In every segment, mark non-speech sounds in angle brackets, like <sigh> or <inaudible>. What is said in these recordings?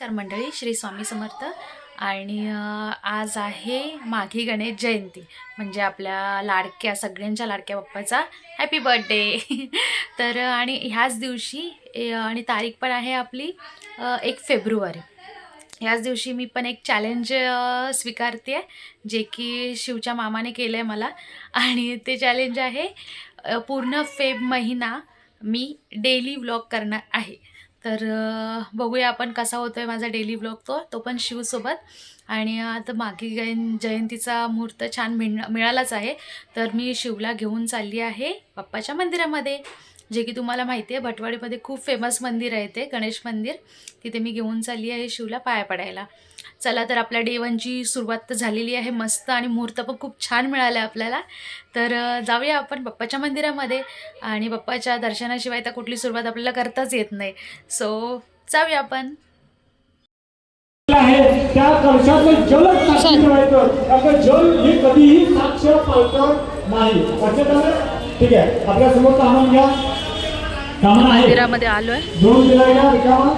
नमस्कार मंडळी श्री स्वामी समर्थ. आणि आज आहे माघी गणेश जयंती. म्हणजे आपल्या लाडक्या सगळ्यांच्या लाडक्या बाप्पाचा हॅपी बर्थडे <laughs> तर आणि ह्याच दिवशी आणि तारीख पण आहे आपली एक फेब्रुवारी. ह्याच दिवशी मी पण एक चॅलेंज स्वीकारते आहे जे की शिवच्या मामाने केलं आहे मला. आणि ते चॅलेंज आहे पूर्ण फेब महिना मी डेली व्लॉग करणार आहे. तर बघूया आपण कसा होतो आहे माझा डेली ब्लॉग तो तो पण शिवसोबत आणि आता मागी जयं जयंतीचा मुहूर्त छान मिळ मिळालाच आहे. तर मी शिवला घेऊन चालली आहे बाप्पाच्या मंदिरामध्ये जे की तुम्हाला माहिती आहे भटवाडीमध्ये खूप फेमस मंदिर आहे ते गणेश मंदिर. तिथे मी घेऊन चालली आहे शिवला पाया पडायला. चला तर आपल्या डे वनची सुरुवात तर झालेली आहे. मस्त आणि मुहूर्त पण खूप छान मिळाला आहे आपल्याला. तर जाऊया आपण बाप्पाच्या मंदिरामध्ये. आणि बाप्पाच्या दर्शनाशिवाय तर कुठली सुरुवात आपल्याला करताच येत नाही. सो जाऊया आपण. आहे. त्या कलशातलं जलच साक्षी ठेवायचं कारण का जल हे कधीही साक्ष नाही. लक्षात आलं ठीक आहे. आपल्यासमोर सामान घ्या. सामान आहे. मंदिरामध्ये आलो आहे दोन दिला रिकामा.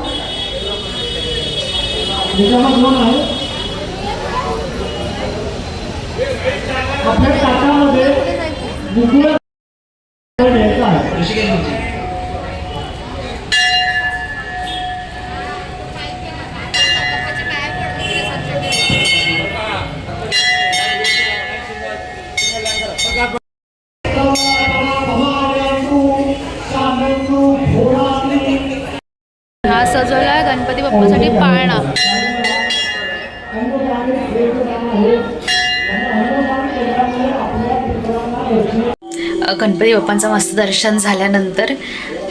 रिकामा दोन आहे. आपल्या ताटामध्ये बाप्पासाठी पाळणा गणपती बाप्पांचं मस्त दर्शन झाल्यानंतर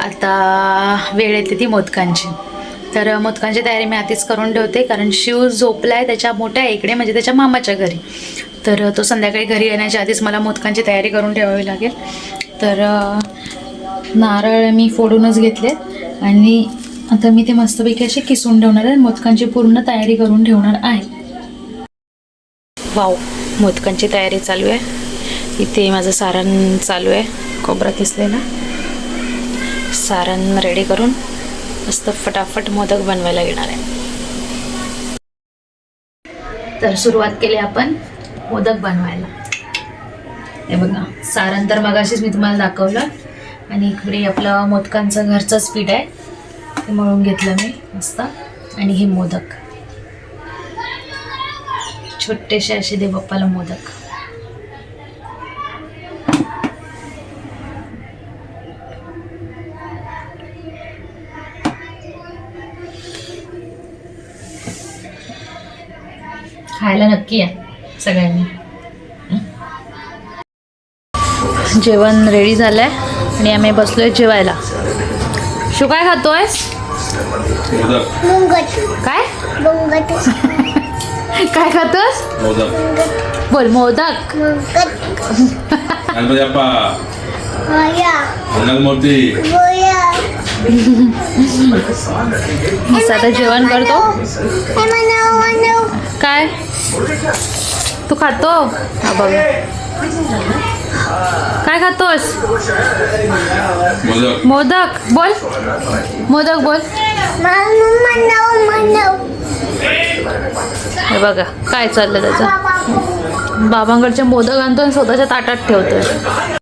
आता वेळ येते ती मोदकांची. तर मोदकांची तयारी मी आधीच करून ठेवते कारण शिव झोपला आहे त्याच्या मोठ्या इकडे म्हणजे त्याच्या मामाच्या घरी. तर तो संध्याकाळी घरी येण्याच्या आधीच मला मोदकांची तयारी करून ठेवावी लागेल. तर नारळ मी फोडूनच घेतले आणि आता मी ते मस्तपैकी असे किसून ठेवणार आहे मोदकांची पूर्ण तयारी करून ठेवणार आहे. वाव मोदकांची तयारी चालू आहे. इथे माझं सारण चालू आहे. खोबरा किसलेला सारण रेडी करून मस्त फटाफट मोदक बनवायला घेणार आहे. तर सुरुवात केली आपण मोदक बनवायला. हे बघा सारण तर मगाशीच मी तुम्हाला दाखवलं. आणि इकडे आपलं मोदकांचं घरचंच पीठ आहे. हे मळून घेतलं मी मस्त. आणि हे मोदक. छोटेसे असे दे बाप्पाला मोदक. खायला नक्की आहे सगळ्यांनी. जेवण रेडी झालंय आणि आम्ही बसलोय जेवायला. शू काय खातोय काय? मुंगट. काय खातोस? मोदक. बोल मोदक. गणपती आता जेवण करतो? हे काय? तू खातो? हा बघ. काय खातोस? मोदक. बोल. मोदक बोल. हे बघा काय चाललं त्याचं? बाबा बाबांकडचे मोदक आणतो आणि स्वतःच्या ताटात ठेवतोय.